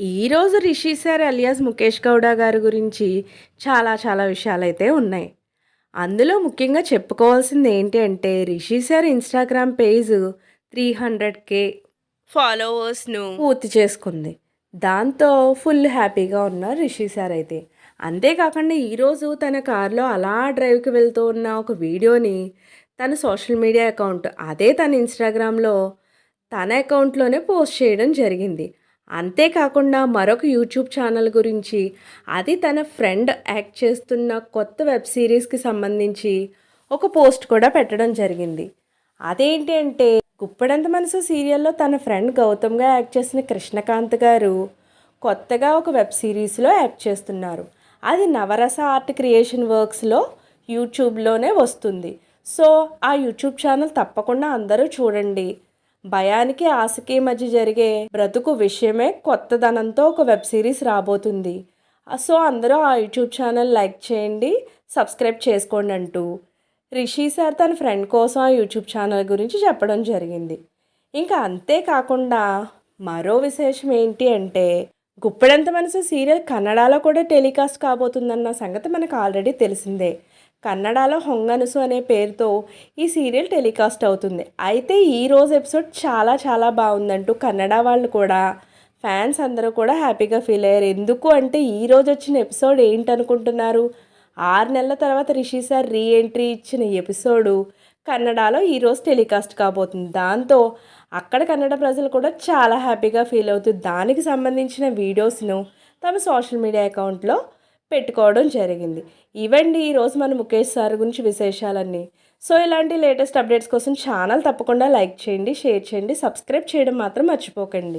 ఈరోజు Rishi sir alias Mukesh Gowda గారి గురించి చాలా చాలా విషయాలైతే ఉన్నాయి. అందులో ముఖ్యంగా చెప్పుకోవాల్సింది ఏంటి అంటే Rishi sir Instagram page three hundred K ఫాలోవర్స్ను పూర్తి చేసుకుంది. దాంతో ఫుల్ హ్యాపీగా ఉన్నారు రిషి సార్ అయితే. అంతేకాకుండా ఈరోజు తన కారులో అలా డ్రైవ్కి వెళ్తూ ఉన్న ఒక వీడియోని తన సోషల్ మీడియా అకౌంట్ అదే తన ఇన్స్టాగ్రామ్లో తన అకౌంట్లోనే పోస్ట్ చేయడం జరిగింది. అంతేకాకుండా మరొక యూట్యూబ్ ఛానల్ గురించి. అది తన ఫ్రెండ్ యాక్ట్ చేస్తున్న కొత్త వెబ్ సిరీస్కి సంబంధించి ఒక పోస్ట్ కూడా పెట్టడం జరిగింది. అదేంటి అంటే గుప్పడంత మనసు సీరియల్లో తన ఫ్రెండ్ గౌతమ్గా యాక్ట్ చేసిన కృష్ణకాంత్ గారు కొత్తగా ఒక వెబ్ సిరీస్లో యాక్ట్ చేస్తున్నారు. అది నవరస ఆర్ట్ క్రియేషన్ వర్క్స్లో యూట్యూబ్లోనే వస్తుంది. సో ఆ యూట్యూబ్ ఛానల్ తప్పకుండా అందరూ చూడండి. భయానికి ఆశకి మధ్య జరిగే బ్రతుకు విషయమే కొత్తదనంతో ఒక వెబ్ సిరీస్ రాబోతుంది. సో అందరూ ఆ యూట్యూబ్ ఛానల్ లైక్ చేయండి సబ్స్క్రైబ్ చేసుకోండి అంటూ రిషి సార్ తన ఫ్రెండ్ కోసం ఆ యూట్యూబ్ ఛానల్ గురించి చెప్పడం జరిగింది. ఇంకా అంతేకాకుండా మరో విశేషం ఏంటి అంటే గుప్పెడంత మనసు సీరియల్ కన్నడలో కూడా టెలికాస్ట్ కాబోతుందన్న సంగతి మనకు ఆల్రెడీ తెలిసిందే. కన్నడలో హొంగనుసు అనే పేరుతో ఈ సీరియల్ టెలికాస్ట్ అవుతుంది. అయితే ఈ రోజు ఎపిసోడ్ చాలా చాలా బాగుందంటూ కన్నడ వాళ్ళు కూడా ఫ్యాన్స్ అందరూ కూడా హ్యాపీగా ఫీల్ అయ్యారు. ఎందుకు అంటే ఈ రోజు వచ్చిన ఎపిసోడ్ ఏంటనుకుంటున్నారు? ఆరు నెలల తర్వాత రిషి సార్ రీ ఎంట్రీ ఇచ్చిన ఎపిసోడు కన్నడలో ఈరోజు టెలికాస్ట్ కాబోతుంది. దాంతో అక్కడ కన్నడ ప్రజలు కూడా చాలా హ్యాపీగా ఫీల్ అవుతుంది దానికి సంబంధించిన వీడియోస్ను తమ సోషల్ మీడియా అకౌంట్లో పెట్టుకోవడం జరిగింది. ఇవండి ఈరోజు మన ముఖేష్ సార్ గురించి విశేషాలన్నీ. సో ఇలాంటి లేటెస్ట్ అప్డేట్స్ కోసం ఛానల్ తప్పకుండా లైక్ చేయండి షేర్ చేయండి సబ్స్క్రైబ్ చేయడం మాత్రం మర్చిపోకండి.